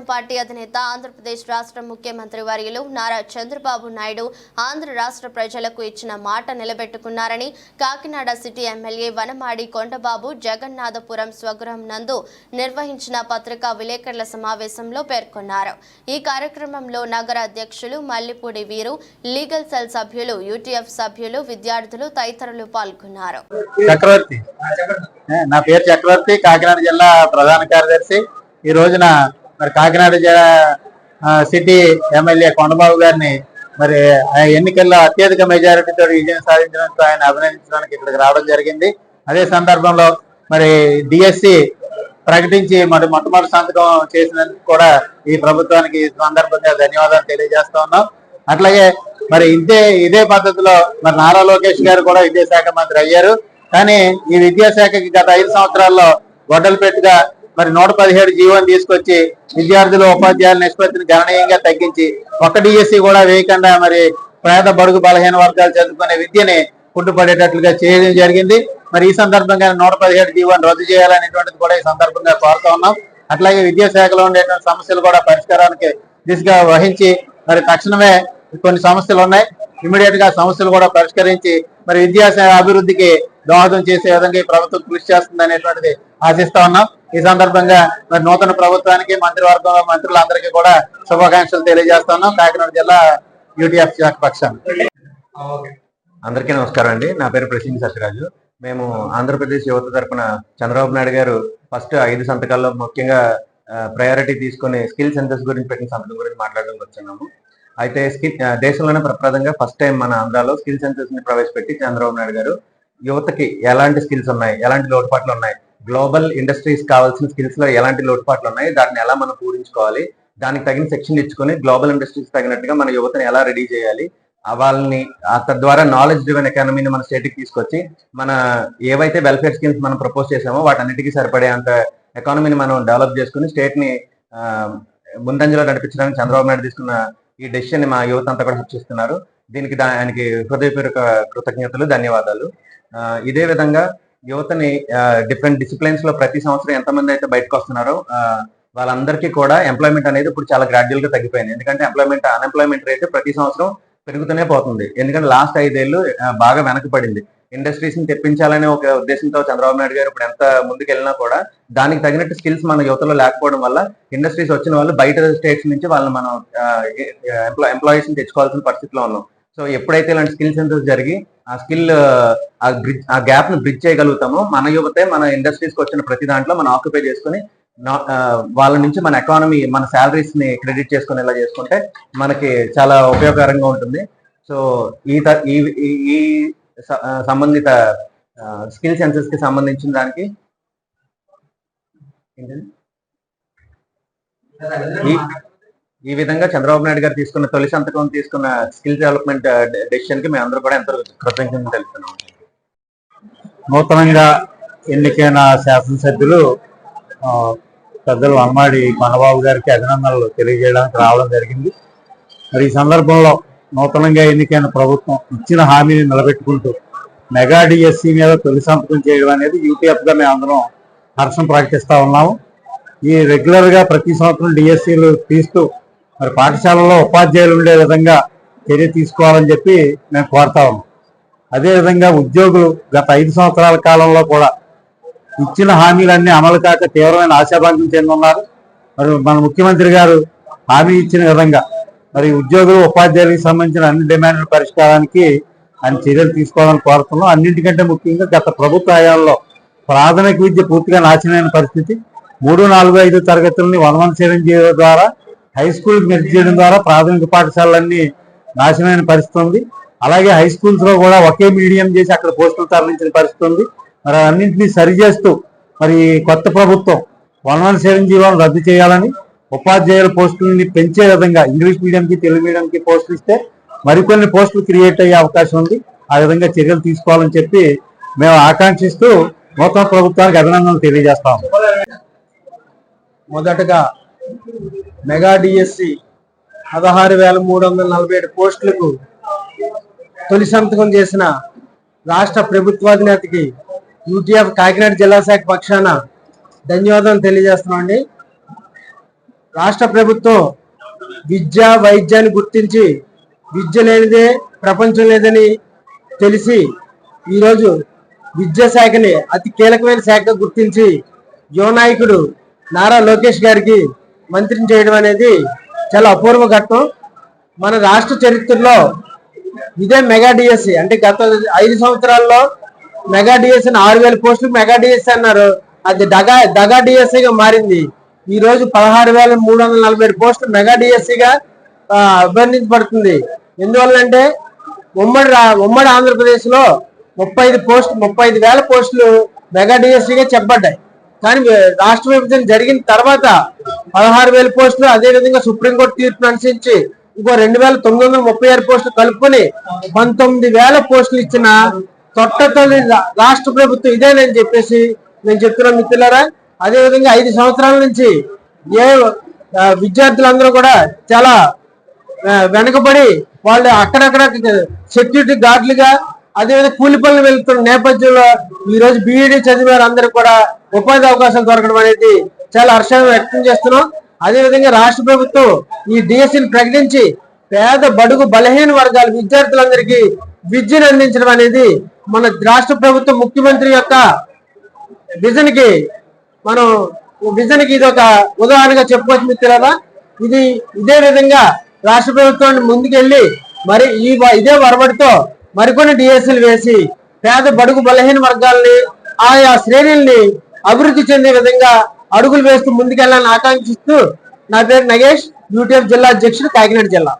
Telugu Desam party అధినేత ఆంధ్రప్రదేశ్ రాష్ట్ర ముఖ్యమంత్రి వర్యులు నారా చంద్రబాబు నాయుడు ఆంధ్ర రాష్ట్ర ప్రజలకు ఇచ్చిన మాట నిలబెట్టుకున్నారని కాకినాడ సిటీ ఎమ్మెల్యే వనమాడి కొండబాబు జగన్నాథపురం స్వగృహం నందు నిర్వహించిన పత్రికా విలేకరుల సమావేశంలో పేర్కొన్నారు. ఈ కార్యక్రమంలో నగర అధ్యక్షులు మల్లిపూడి వీరు లీగల్ సెల్ సభ్యులు యూటీఎఫ్ సభ్యులు విద్యార్థులు తదితరులు పాల్గొన్నారు. చక్రవర్తి. నా పేరు చక్రవర్తి కాకినాడ జిల్లా ప్రధాన కార్యదర్శి. ఈ రోజున మరి కాకినాడ జిల్లా సిటీ ఎమ్మెల్యే కొండబాబు గారిని మరి ఎన్నికల్లో అత్యధిక మెజారిటీతో విజయం సాధించడంతో ఆయన అభినందించడానికి ఇక్కడికి రావడం జరిగింది. అదే సందర్భంలో మరి డిఎస్సి ప్రకటించి మరి మొట్టమొదటి సంతకం చేసినందుకు కూడా ఈ ప్రభుత్వానికి ఈ సందర్భంగా ధన్యవాదాలు తెలియజేస్తా ఉన్నాం. అట్లాగే మరి ఇదే ఇదే పద్ధతిలో మరి నారా లోకేష్ గారు కూడా విద్యాశాఖ మంత్రి అయ్యారు. కానీ ఈ విద్యాశాఖకి గత ఐదు సంవత్సరాల్లో గొడ్డలపెట్టుగా మరి నూట పదిహేడు జీవోని తీసుకొచ్చి విద్యార్థులు ఉపాధ్యాయుల నిష్పత్తిని గణనీయంగా తగ్గించి ఒక్క డిఎస్సి కూడా వేయకుండా మరి పేద బడుగు బలహీన వర్గాలు చదువుకునే విద్యని కుంటుపడేటట్లుగా చేయడం జరిగింది. మరి ఈ సందర్భంగా నూట పదిహేడు జీవోని రద్దు చేయాలనేటువంటిది కూడా ఈ సందర్భంగా కోరుతా ఉన్నాం. అట్లాగే విద్యాశాఖలో ఉండేటువంటి సమస్యలు కూడా పరిష్కారానికి దిశగా వహించి మరి తక్షణమే కొన్ని సమస్యలు ఉన్నాయి. ఇమీడియట్గా సమస్యలు కూడా పరిష్కరించి మరి విద్యాశాఖ అభివృద్ధికి దోహదం చేసే విధంగా ఈ ప్రభుత్వం కృషి చేస్తుంది అనేటువంటిది ఆశిస్తా ఉన్నాం. ఈ సందర్భంగా మరి నూతన ప్రభుత్వానికి మంత్రివర్గంలో మంత్రులందరికీ కూడా శుభాకాంక్షలు తెలియజేస్తున్నాం. కాకినాడ జిల్లా యూటీఎఫ్ శాఖ అందరికీ నమస్కారం అండి. నా పేరు ప్రసీన్ సత్యరాజు. మేము ఆంధ్రప్రదేశ్ యువత తరపున చంద్రబాబు నాయుడు గారు ఫస్ట్ ఐదు సంతకాల్లో ముఖ్యంగా ప్రయారిటీ తీసుకుని స్కిల్ సెంటర్స్ గురించి పెట్టిన సంతకం గురించి మాట్లాడడానికి వచ్చున్నాము అయితే స్కిల్ దేశంలోనే ప్రప్రదంగా ఫస్ట్ టైం మన ఆంధ్రాలో స్కిల్ సెంటర్స్ని ప్రవేశపెట్టి చంద్రబాబు నాయుడు గారు యువతకి ఎలాంటి స్కిల్స్ ఉన్నాయి ఎలాంటి లోటుపాట్లు ఉన్నాయి గ్లోబల్ ఇండస్ట్రీస్ కావాల్సిన స్కిల్స్లో ఎలాంటి లోటుపాట్లు ఉన్నాయి దాన్ని ఎలా మనం పూరించుకోవాలి దానికి తగిన శిక్షణ ఇచ్చుకొని గ్లోబల్ ఇండస్ట్రీస్ తగినట్టుగా మన యువతను ఎలా రెడీ చేయాలి వాళ్ళని తద్వారా నాలెడ్జ్ డ్రివెన్ ఎకానమీని మన స్టేట్కి తీసుకొచ్చి మన ఏవైతే వెల్ఫేర్ స్కీమ్స్ మనం ప్రపోజ్ చేసామో వాటన్నిటికీ సరిపడే అంత ఎకానమీని మనం డెవలప్ చేసుకుని స్టేట్ని ముందంజలో నడిపించడానికి చంద్రబాబు నాయుడు తీసుకున్న ఈ డెసిషన్ మా యువత అంతా కూడా హర్షిస్తున్నారు దీనికి దానికి హృదయపూర్వక కృతజ్ఞతలు ధన్యవాదాలు. ఇదే విధంగా యువతని డిఫరెంట్ డిసిప్లిన్స్లో ప్రతి సంవత్సరం ఎంతమంది అయితే బయటకు వస్తున్నారో వాళ్ళందరికీ కూడా ఎంప్లాయ్మెంట్ అనేది ఇప్పుడు చాలా గ్రాడ్యువల్గా తగ్గిపోయింది. ఎందుకంటే ఎంప్లాయ్మెంట్ అన్ఎంప్లాయ్మెంట్ రేట్ ప్రతి సంవత్సరం పెరుగుతూనే పోతుంది. ఎందుకంటే లాస్ట్ ఐదేళ్ళు బాగా వెనకబడింది. ఇండస్ట్రీస్ని తెప్పించాలనే ఒక ఉద్దేశంతో చంద్రబాబు నాయుడు గారు ఇప్పుడు ఎంత ముందుకు వెళ్ళినా కూడా దానికి తగినట్టు స్కిల్స్ మన యువతలో లేకపోవడం వల్ల ఇండస్ట్రీస్ వచ్చిన వాళ్ళు బయట స్టేట్స్ నుంచి వాళ్ళని మనం ఎంప్లాయీస్ని తెచ్చుకోవాల్సిన పరిస్థితిలో ఉన్నాం. సో ఎప్పుడైతే ఇలాంటి స్కిల్ సెంటర్స్ జరిగి ఆ స్కిల్ ఆ బ్రిడ్జ్ ఆ గ్యాప్ను బ్రిడ్జ్ చేయగలుగుతామో మన యువతే మన ఇండస్ట్రీస్కి వచ్చిన ప్రతి దాంట్లో మనం ఆక్యుపై చేసుకుని వాళ్ళ నుంచి మన ఎకానమీ మన శాలరీస్ని క్రెడిట్ చేసుకునేలా చేసుకుంటే మనకి చాలా ఉపయోగకరంగా ఉంటుంది సో ఈ ఈ సంబంధిత స్కిల్ సెన్సెస్కి సంబంధించిన దానికి ఏంటది? ఈ- విధంగా చంద్రబాబు నాయుడు గారు తీసుకున్న తొలి సంతకం తీసుకున్న స్కిల్ డెవలప్మెంట్ డెసిషన్కి మేము అందరూ కూడా ఎంతో కృతజ్ఞతలు తెలుపుతున్నాం. నూతనంగా ఎన్నికైన శాసనసభ్యులు పెద్దలు అమ్మాడి కొండబాబు గారికి అభినందనలు తెలియజేయడానికి రావడం జరిగింది. మరి ఈ సందర్భంలో నూతనంగా ఎన్నికైన ప్రభుత్వం ఇచ్చిన హామీని నిలబెట్టుకుంటూ మెగా డిఎస్సి మీద తొలి సంతకం చేయడం అనేది యూటీఎఫ్గా మేము అందరం హర్షం ప్రకటిస్తూ ఉన్నాము. ఈ రెగ్యులర్గా ప్రతి సంవత్సరం డిఎస్సీలు తీస్తూ మరి పాఠశాలలో ఉపాధ్యాయులు ఉండే విధంగా చర్య తీసుకోవాలని చెప్పి మేము కోరుతా ఉన్నాం. అదేవిధంగా ఉద్యోగులు గత ఐదు సంవత్సరాల కాలంలో కూడా ఇచ్చిన హామీలన్నీ అమలు కాక తీవ్రమైన ఆశాభంగం చెందున్నారు మరి మన ముఖ్యమంత్రి గారు హామీ ఇచ్చిన విధంగా మరి ఉద్యోగులు ఉపాధ్యాయులకు సంబంధించిన అన్ని డిమాండ్ల పరిష్కారానికి ఆయన చర్యలు తీసుకోవాలని కోరుతున్నాం. అన్నింటికంటే ముఖ్యంగా గత ప్రభుత్వ హయాంలో ప్రాథమిక విద్య పూర్తిగా నాశనమైన పరిస్థితి. మూడు నాలుగు ఐదు తరగతులని వన్ వన్ సెవెన్ జీరో ద్వారా హై స్కూల్ మెర్జ్ చేయడం ద్వారా ప్రాథమిక పాఠశాలలన్నీ నాశనమైన పరిస్థితి ఉంది అలాగే హై స్కూల్స్లో కూడా ఒకే మీడియం చేసి అక్కడ పోస్టులు తరలించిన పరిస్థితి ఉంది మరి అన్నింటినీ సరిచేస్తూ మరి కొత్త ప్రభుత్వం వన్ వన్ సెవెన్ జీవోను రద్దు చేయాలని ఉపాధ్యాయుల పోస్టులని పెంచే విధంగా ఇంగ్లీష్ మీడియంకి తెలుగు మీడియంకి పోస్టులు ఇస్తే మరికొన్ని పోస్టులు క్రియేట్ అయ్యే అవకాశం ఉంది. ఆ విధంగా చర్యలు తీసుకోవాలని చెప్పి మేము ఆకాంక్షిస్తూ నూతన ప్రభుత్వానికి అభినందనలు తెలియజేస్తాము. మొదటగా మెగా డిఎస్సి పదహారు వేల మూడు వందల నలభై ఏడు పోస్టులకు తొలి సంతకం చేసిన రాష్ట్ర ప్రభుత్వాధినేతకి యూటీఎఫ్ కాకినాడ జిల్లా శాఖ పక్షాన ధన్యవాదాలు తెలియజేస్తున్నామండి. రాష్ట్ర ప్రభుత్వం విద్య వైద్యాన్ని గుర్తించి విద్య లేనిదే ప్రపంచం లేదని తెలిసి ఈరోజు విద్యా శాఖని అతి కీలకమైన శాఖ గుర్తించి యువనాయకుడు నారా లోకేష్ గారికి మంత్రిని చేయడం అనేది చాలా అపూర్వ ఘట్టం మన రాష్ట్ర చరిత్రలో ఇదే మెగా డిఎస్సి అంటే గత ఐదు సంవత్సరాల్లో మెగా డిఎస్సి ఆరు వేల పోస్టులు మెగా డిఎస్సి అన్నారు. అది డగా దగా డిఎస్సీగా మారింది. ఈ రోజు పదహారు వేల మూడు వందల నలభై ఏడు పోస్టులు మెగా డిఎస్సిగా అభ్యర్థించబడుతుంది ఎందువల్లంటే ఉమ్మడి రా- ఉమ్మడి ఆంధ్రప్రదేశ్లో ముప్పై ఐదు పోస్ట్ ముప్పై ఐదు వేల పోస్టులు మెగా డిఎస్సీగా చెప్పబడ్డాయి. కానీ రాష్ట్ర విభజన జరిగిన తర్వాత పదహారు వేల పోస్టులు అదే విధంగా సుప్రీంకోర్టు తీర్పును అనుసరించి ఇంకో రెండు వేల తొమ్మిది వందల ముప్పై ఆరు పోస్టులు కలుపుకొని పంతొమ్మిది వేల పోస్టులు ఇచ్చిన తొట్టతొలి రాష్ట్ర ప్రభుత్వం ఇదేనని చెప్పేసి నేను చెప్తున్నా మిత్రులారా. అదే విధంగా ఐదు సంవత్సరాల నుంచి ఏ విద్యార్థులందరూ కూడా చాలా వెనకబడి వాళ్ళు అక్కడక్కడ సెక్యూరిటీ గార్డులుగా అదేవిధంగా కూలి పనులు వెళ్తున్న నేపథ్యంలో ఈ రోజు బీఈడీ చదివారు అందరూ కూడా ఉపాధి అవకాశాలు దొరకడం అనేది చాలా హర్షం వ్యక్తం చేస్తున్నాం. అదేవిధంగా రాష్ట్ర ప్రభుత్వం ఈ డిఎస్సిని ప్రకటించి పేద బడుగు బలహీన వర్గాల విద్యార్థులందరికీ విద్యను అందించడం అనేది మన రాష్ట్ర ప్రభుత్వం ముఖ్యమంత్రి యొక్క విజన్కి మనం విజన్కి ఇది ఒక ఉదాహరణగా చెప్పుకోవచ్చు మిత్రులారా. ఇది ఇదే విధంగా రాష్ట్ర ప్రభుత్వాన్ని ముందుకెళ్ళి మరి ఈ వ- ఇదే వరబడితో మరికొన్ని డిఎస్సీలు వేసి పేద బడుగు బలహీన వర్గాల్ని ఆయా శ్రేణుల్ని అభివృద్ధి చెందే విధంగా అడుగులు వేస్తూ ముందుకెళ్ళాలని ఆకాంక్షిస్తూ నా పేరు నగేష్ యూటీఎఫ్ జిల్లా అధ్యక్షుడు కాకినాడ జిల్లా.